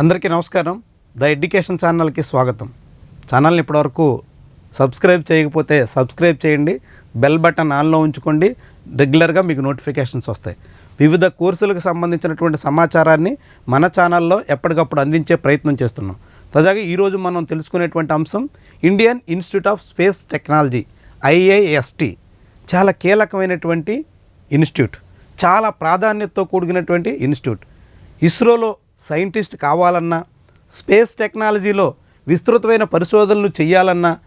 అందరికీ నమస్కారం. The education ఛానల్కి స్వాగతం. ఛానల్ని ఇప్పటివరకు సబ్స్క్రైబ్ చేయకపోతే సబ్స్క్రైబ్ చేయండి బెల్ బటన్ ఆన్లో ఉంచుకోండి రెగ్యులర్గా మీకు నోటిఫికేషన్స్ వస్తాయి. వివిధ కోర్సులకు సంబంధించినటువంటి సమాచారాన్ని మన ఛానల్లో ఎప్పటికప్పుడు అందించే ప్రయత్నం చేస్తున్నాం. తాజాగా ఈరోజు మనం తెలుసుకునేటువంటి అంశం Indian institute of space technology IIST చాలా కీలకమైనటువంటి ఇన్స్టిట్యూట్. చాలా ప్రాధాన్యతతో కూడినటువంటి ఇన్స్టిట్యూట్. ఇస్రోలో సైంటిస్ట్ కావాలన్నా స్పేస్ టెక్నాలజీలో విస్తృతమైన పరిశోధనలు చేయాలన్నా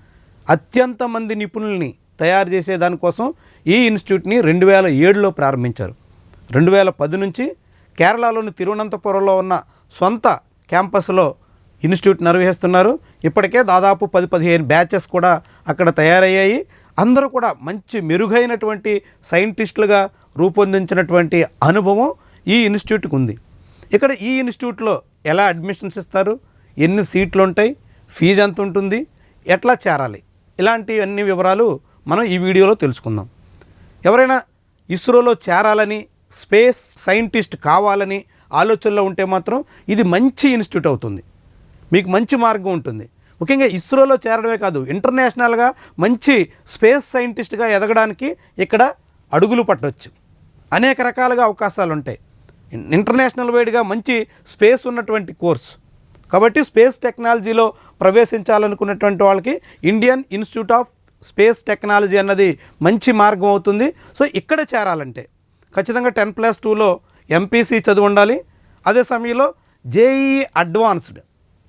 అత్యంత మంది నిపుణుల్ని తయారు చేసే దానికోసం ఈ ఇన్స్టిట్యూట్ని రెండు వేల ఏడులో ప్రారంభించారు. రెండు వేల పది నుంచి కేరళలోని తిరువనంతపురంలో ఉన్న సొంత క్యాంపస్లో ఇన్స్టిట్యూట్ నిర్వహిస్తున్నారు. ఇప్పటికే దాదాపు పది పదిహేను బ్యాచెస్ కూడా అక్కడ తయారయ్యాయి. అందరూ కూడా మంచి మెరుగైనటువంటి సైంటిస్టులుగా రూపొందించినటువంటి అనుభవం ఈ ఇన్స్టిట్యూట్కి ఉంది. ఇక్కడ ఈ ఇన్స్టిట్యూట్లో ఎలా అడ్మిషన్స్ ఇస్తారు? ఎన్ని సీట్లు ఉంటాయి ఫీజు ఎంత ఉంటుంది ఎట్లా చేరాలి? ఇలాంటి అన్ని వివరాలు మనం ఈ వీడియోలో తెలుసుకుందాం. ఎవరైనా ఇస్రోలో చేరాలని స్పేస్ సైంటిస్ట్ కావాలని ఆలోచనలో ఉంటే మాత్రం ఇది మంచి ఇన్స్టిట్యూట్ అవుతుంది. మీకు మంచి మార్గం ఉంటుంది. ముఖ్యంగా ఇస్రోలో చేరడమే కాదు ఇంటర్నేషనల్గా మంచి స్పేస్ సైంటిస్ట్గా ఎదగడానికి ఇక్కడ అడుగులు పట్టవచ్చు అనేక రకాలుగా అవకాశాలు ఉంటాయి ఇంటర్నేషనల్ వైడ్గా మంచి స్పేస్ ఉన్నటువంటి కోర్స్. కాబట్టి స్పేస్ టెక్నాలజీలో ప్రవేశించాలనుకున్నటువంటి వాళ్ళకి Indian institute of space technology అన్నది మంచి మార్గం అవుతుంది. సో ఇక్కడ చేరాలంటే ఖచ్చితంగా టెన్ ప్లస్ టూలో ఎంపీసీ చదువు ఉండాలి. అదే సమయంలో జేఈ అడ్వాన్స్డ్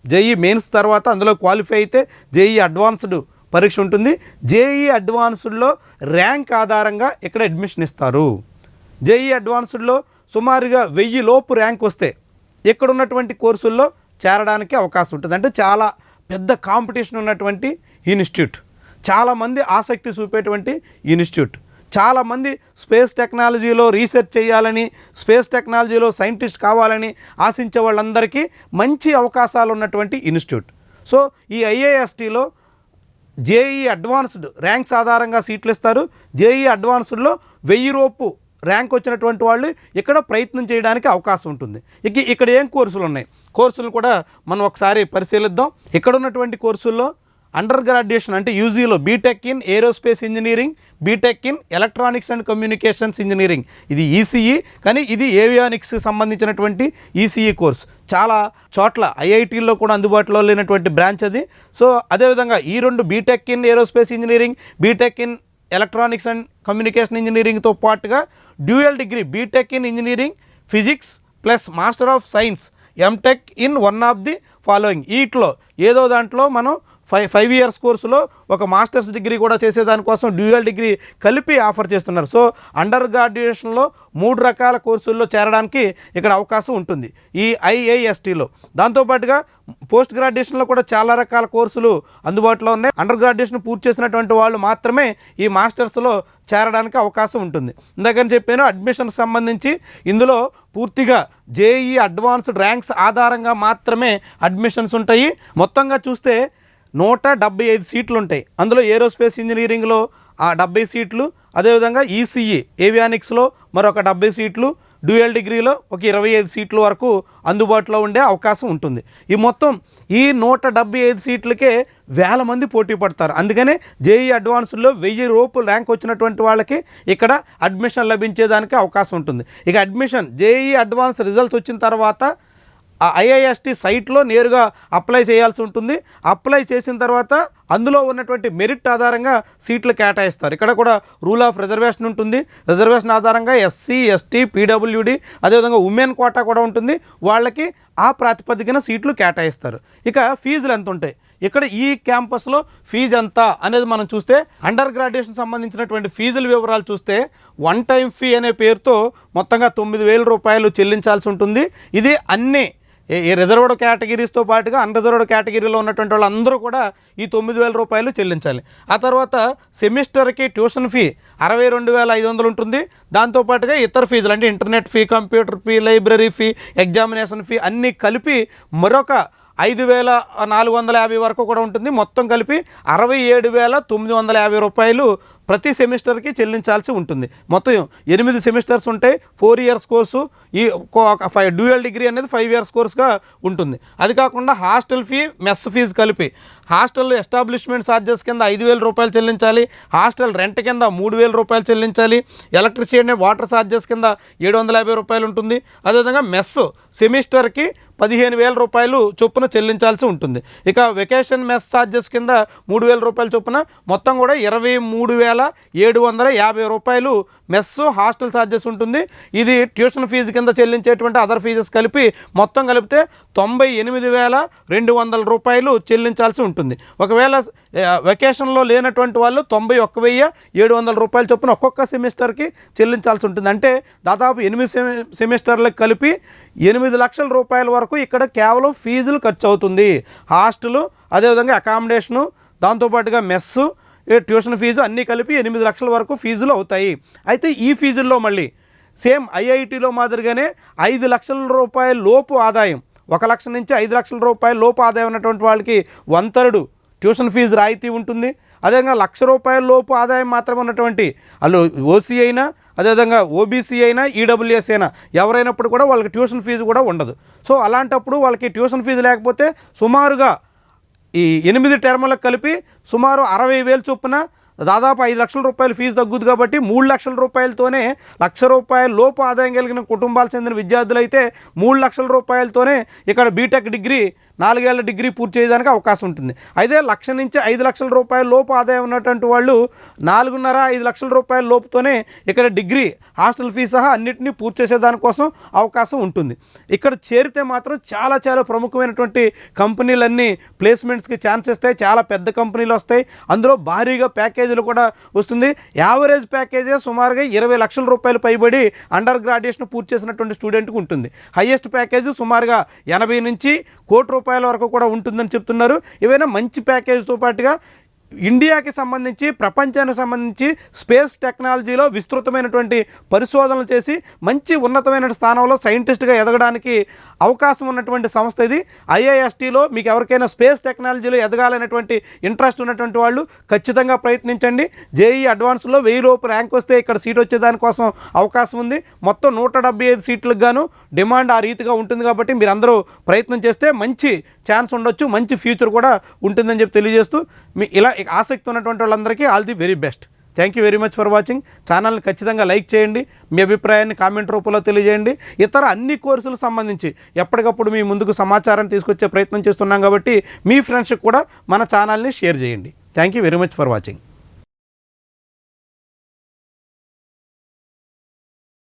జేఈ మెయిన్స్ తర్వాత అందులో క్వాలిఫై అయితే జేఈ అడ్వాన్స్డ్ పరీక్ష ఉంటుంది. జేఈ అడ్వాన్స్డ్లో ర్యాంక్ ఆధారంగా ఇక్కడ అడ్మిషన్ ఇస్తారు. జేఈ అడ్వాన్స్డ్లో సుమారుగా వెయ్యి లోపు ర్యాంక్ వస్తే ఇక్కడ ఉన్నటువంటి కోర్సుల్లో చేరడానికి అవకాశం ఉంటుంది. అంటే చాలా పెద్ద కాంపిటీషన్ ఉన్నటువంటి ఇన్స్టిట్యూట్. చాలామంది ఆసక్తి చూపేటువంటి ఇన్స్టిట్యూట్. చాలామంది స్పేస్ టెక్నాలజీలో రీసెర్చ్ చేయాలని స్పేస్ టెక్నాలజీలో సైంటిస్ట్ కావాలని ఆశించే వాళ్ళందరికీ మంచి అవకాశాలు ఉన్నటువంటి ఇన్స్టిట్యూట్. సో ఈ ఐఏఎస్టీలో జేఈ అడ్వాన్స్డ్ ర్యాంక్స్ ఆధారంగా సీట్లు ఇస్తారు. జేఈ అడ్వాన్స్డ్లో వెయ్యి రూపు ర్యాంక్ వచ్చినటువంటి వాళ్ళు ఇక్కడ ప్రయత్నం చేయడానికి అవకాశం ఉంటుంది. ఇక ఇక్కడ ఏం కోర్సులు ఉన్నాయి? కోర్సులు కూడా మనం ఒకసారి పరిశీలిద్దాం. ఇక్కడ ఉన్నటువంటి కోర్సుల్లో అండర్ గ్రాడ్యుయేషన్ అంటే యూజీలో B Tech in aerospace engineering B Tech in electronics and communications engineering ఇది ఈసీఈ కానీ ఇది ఏవియానిక్స్ సంబంధించినటువంటి ఈసీఈ కోర్స్. చాలా చోట్ల ఐఐటీల్లో కూడా అందుబాటులో లేనటువంటి బ్రాంచ్ అది. సో అదేవిధంగా ఈ రెండు B Tech in aerospace engineering B Tech in electronics and communication ఇంజనీరింగ్తో పాటుగా dual degree B Tech in engineering physics plus master of science M Tech in one of the following వీటిలో ఏదో దాంట్లో మనం five five years కోర్సులో ఒక masters degree కూడా చేసేదానికోసం dual degree కలిపి ఆఫర్ చేస్తున్నారు. సో అండర్ గ్రాడ్యుయేషన్లో మూడు రకాల కోర్సుల్లో చేరడానికి ఇక్కడ అవకాశం ఉంటుంది. ఈ ఐఏఎస్టీలో. దాంతోపాటుగా పోస్ట్ గ్రాడ్యుయేషన్లో కూడా చాలా రకాల కోర్సులు అందుబాటులో ఉన్నాయి. అండర్ గ్రాడ్యుయేషన్ పూర్తి చేసినటువంటి వాళ్ళు మాత్రమే ఈ మాస్టర్స్లో చేరడానికి అవకాశం ఉంటుంది. ఇందాకని చెప్పాను అడ్మిషన్ సంబంధించి ఇందులో పూర్తిగా జేఈ అడ్వాన్స్డ్ ర్యాంక్స్ ఆధారంగా మాత్రమే అడ్మిషన్స్ ఉంటాయి. మొత్తంగా చూస్తే నూట డెబ్బై ఐదు సీట్లు ఉంటాయి అందులో ఏరోస్పేస్ ఇంజనీరింగ్లో ఆ డెబ్బై సీట్లు అదేవిధంగా ఈసీఈ ఏవియానిక్స్లో మరొక డెబ్బై సీట్లు డ్యూయల్ డిగ్రీలో ఒక ఇరవై ఐదు సీట్ల వరకు అందుబాటులో ఉండే అవకాశం ఉంటుంది. ఈ మొత్తం ఈ నూట డెబ్బై ఐదు సీట్లకే వేల మంది పోటీ పడతారు. అందుకనే జేఈ అడ్వాన్స్లో వెయ్యి రూపు ర్యాంక్ వచ్చినటువంటి వాళ్ళకి ఇక్కడ అడ్మిషన్ లభించేదానికి అవకాశం ఉంటుంది. ఇక అడ్మిషన్ జేఈ అడ్వాన్స్ రిజల్ట్స్ వచ్చిన తర్వాత ఆ ఐఐఎస్టి సైట్లో నేరుగా అప్లై చేయాల్సి ఉంటుంది. అప్లై చేసిన తర్వాత అందులో ఉన్నటువంటి మెరిట్ ఆధారంగా సీట్లు కేటాయిస్తారు. ఇక్కడ కూడా రూల్ ఆఫ్ రిజర్వేషన్ ఉంటుంది. రిజర్వేషన్ ఆధారంగా ఎస్సీ ఎస్టీ పీడబ్ల్యూడి అదేవిధంగా ఉమెన్ కోటా కూడా ఉంటుంది. వాళ్ళకి ఆ ప్రాతిపదికన సీట్లు కేటాయిస్తారు. ఇక ఫీజులు ఎంత ఉంటాయి? ఇక్కడ ఈ క్యాంపస్లో ఫీజు ఎంత అనేది మనం చూస్తే అండర్ గ్రాడ్యుయేషన్ సంబంధించినటువంటి ఫీజుల వివరాలు చూస్తే వన్ టైం ఫీ అనే పేరుతో మొత్తంగా తొమ్మిది వేల రూపాయలు చెల్లించాల్సి ఉంటుంది. ఇది అన్ని ఏ రిజర్వ్డ్ కేటగిరీస్తో పాటుగా అన్రిజర్వ్డ్ కేటగిరీలో ఉన్నటువంటి వాళ్ళందరూ కూడా ఈ తొమ్మిది వేల రూపాయలు చెల్లించాలి. ఆ తర్వాత సెమిస్టర్కి ట్యూషన్ ఫీ అరవై రెండు వేల ఐదు వందలు ఉంటుంది. దాంతోపాటుగా ఇతర ఫీజులు అంటే internet fee computer fee library fee examination fee అన్నీ కలిపి మరొక ఐదు వేల నాలుగు వందల యాభై వరకు కూడా ఉంటుంది. మొత్తం కలిపి అరవై ఏడు వేల తొమ్మిది వందల యాభై రూపాయలు ప్రతి సెమిస్టర్కి చెల్లించాల్సి ఉంటుంది. మొత్తం ఎనిమిది సెమిస్టర్స్ ఉంటాయి ఫోర్ ఇయర్స్ కోర్సు ఈ ఫైవ్ డ్యూయల్ డిగ్రీ అనేది ఫైవ్ ఇయర్స్ కోర్సుగా ఉంటుంది. అది కాకుండా హాస్టల్ ఫీ మెస్ ఫీజు కలిపి. హాస్టల్ ఎస్టాబ్లిష్మెంట్ ఛార్జెస్ కింద ఐదు వేల రూపాయలు చెల్లించాలి. హాస్టల్ రెంట్ కింద మూడు వేల రూపాయలు చెల్లించాలి. ఎలక్ట్రిసిటీ అండ్ వాటర్ ఛార్జెస్ కింద ఏడు వందల యాభై రూపాయలు ఉంటుంది. అదేవిధంగా మెస్ సెమిస్టర్కి పదిహేను వేల రూపాయలు చొప్పున చెల్లించాల్సి ఉంటుంది. ఇక వెకేషన్ మెస్ ఛార్జెస్ కింద మూడు వేల రూపాయల చొప్పున మొత్తం కూడా ఇరవై మూడు వేల ఏడు వందల యాభై రూపాయలు మెస్ హాస్టల్ ఛార్జెస్ ఉంటుంది. ఇది ట్యూషన్ ఫీజు కింద చెల్లించేటువంటి అదర్ ఫీజెస్ కలిపి మొత్తం కలిపితే తొంభై ఎనిమిది వేల రెండు వందల రూపాయలు చెల్లించాల్సి ఉంటుంది. ఒకవేళ వెకేషన్లో లేనటువంటి వాళ్ళు తొంభై ఒక్క వెయ్యి ఏడు వందల రూపాయల చొప్పున ఒక్కొక్క సెమిస్టర్కి చెల్లించాల్సి ఉంటుంది. అంటే దాదాపు ఎనిమిది సెమి సెమిస్టర్లకు కలిపి ఎనిమిది లక్షల రూపాయల వరకు ఇక్కడ కేవలం ఫీజులు ఖర్చు అవుతుంది హాస్టలు అదేవిధంగా అకామిడేషను దాంతోపాటుగా మెస్సు ట్యూషన్ ఫీజు అన్నీ కలిపి ఎనిమిది లక్షల వరకు ఫీజులు అవుతాయి. అయితే ఈ ఫీజుల్లో మళ్ళీ సేమ్ ఐఐటిలో మాదిరిగానే ఐదు లక్షల రూపాయల లోపు ఆదాయం ఒక లక్ష నుంచి ఐదు లక్షల రూపాయల లోపు ఆదాయం ఉన్నటువంటి వాళ్ళకి వన్ థర్డ్ ట్యూషన్ ఫీజు రాయితీ ఉంటుంది. అదేవిధంగా లక్ష రూపాయల లోపు ఆదాయం మాత్రమే ఉన్నటువంటి వాళ్ళు ఓసీ అయినా అదేవిధంగా ఓబీసీ అయినా ఈడబ్ల్యూఎస్ అయినా ఎవరైనప్పుడు కూడా వాళ్ళకి ట్యూషన్ ఫీజు కూడా ఉండదు. సో అలాంటప్పుడు వాళ్ళకి ట్యూషన్ ఫీజు లేకపోతే సుమారుగా ఈ ఎనిమిది టర్ములకు కలిపి సుమారు అరవై వేలు చొప్పున దాదాపు ఐదు లక్షల రూపాయలు ఫీజు తగ్గుద్ది కాబట్టి మూడు లక్షల రూపాయలతోనే లక్ష రూపాయల లోపు ఆదాయం కలిగిన కుటుంబాలు చెందిన విద్యార్థులు అయితే మూడు లక్షల రూపాయలతోనే ఇక్కడ బీటెక్ డిగ్రీ నాలుగేళ్ళ డిగ్రీ పూర్తి చేయడానికి అవకాశం ఉంటుంది. అయితే లక్ష నుంచి ఐదు లక్షల రూపాయల లోపు ఆదాయం ఉన్నటువంటి వాళ్ళు నాలుగున్నర ఐదు లక్షల రూపాయల లోపుతోనే ఇక్కడ డిగ్రీ హాస్టల్ ఫీజు సహా అన్నింటినీ పూర్తి చేసేదానికోసం అవకాశం ఉంటుంది. ఇక్కడ చేరితే మాత్రం చాలా చాలా ప్రముఖమైనటువంటి కంపెనీలన్నీ ప్లేస్మెంట్స్కి ఛాన్స్ ఇస్తాయి. చాలా పెద్ద కంపెనీలు వస్తాయి. అందులో భారీగా ప్యాకేజీలు కూడా వస్తుంది. యావరేజ్ ప్యాకేజే సుమారుగా ఇరవై లక్షల రూపాయలు పైబడి అండర్ గ్రాడ్యుయేషన్ పూర్తి చేసినటువంటి స్టూడెంట్కి ఉంటుంది. హయ్యెస్ట్ ప్యాకేజ్ సుమారుగా ఎనభై నుంచి కోటి రూపాయల వరకు కూడా ఉంటుందని చెప్తున్నారు. ఏవైనా మంచి ప్యాకేజ్తో పాటుగా ఇండియాకి సంబంధించి ప్రపంచానికి సంబంధించి స్పేస్ టెక్నాలజీలో విస్తృతమైనటువంటి పరిశోధనలు చేసి మంచి ఉన్నతమైన స్థానంలో సైంటిస్ట్గా ఎదగడానికి అవకాశం ఉన్నటువంటి సంస్థ ఇది. ఐఐఎస్టీలో మీకు ఎవరికైనా స్పేస్ టెక్నాలజీలో ఎదగాలనేటువంటి ఇంట్రెస్ట్ ఉన్నటువంటి వాళ్ళు ఖచ్చితంగా ప్రయత్నించండి. జేఈ అడ్వాన్స్లో వెయ్యి లోపు ర్యాంక్ వస్తే ఇక్కడ సీట్ వచ్చేదానికోసం అవకాశం ఉంది. మొత్తం నూట డెబ్బై ఐదు సీట్లకు గాను డిమాండ్ ఆ రీతిగా ఉంటుంది కాబట్టి మీరు అందరూ ప్రయత్నం చేస్తే మంచి ఛాన్స్ ఉండొచ్చు మంచి ఫ్యూచర్ కూడా ఉంటుందని చెప్పి తెలియజేస్తూ మీ ఇలా ఆసక్తి ఉన్నటువంటి వాళ్ళందరికీ all the very best. Thank you very much for watching ఛానల్ని ఖచ్చితంగా లైక్ చేయండి. మీ అభిప్రాయాన్ని కామెంట్ రూపంలో తెలియజేయండి. ఇతర అన్ని కోర్సులకు సంబంధించి ఎప్పటికప్పుడు మీ ముందుకు సమాచారం తీసుకొచ్చే ప్రయత్నం చేస్తున్నాం కాబట్టి మీ ఫ్రెండ్స్కి కూడా మన ఛానల్ని షేర్ చేయండి. Thank you very much for watching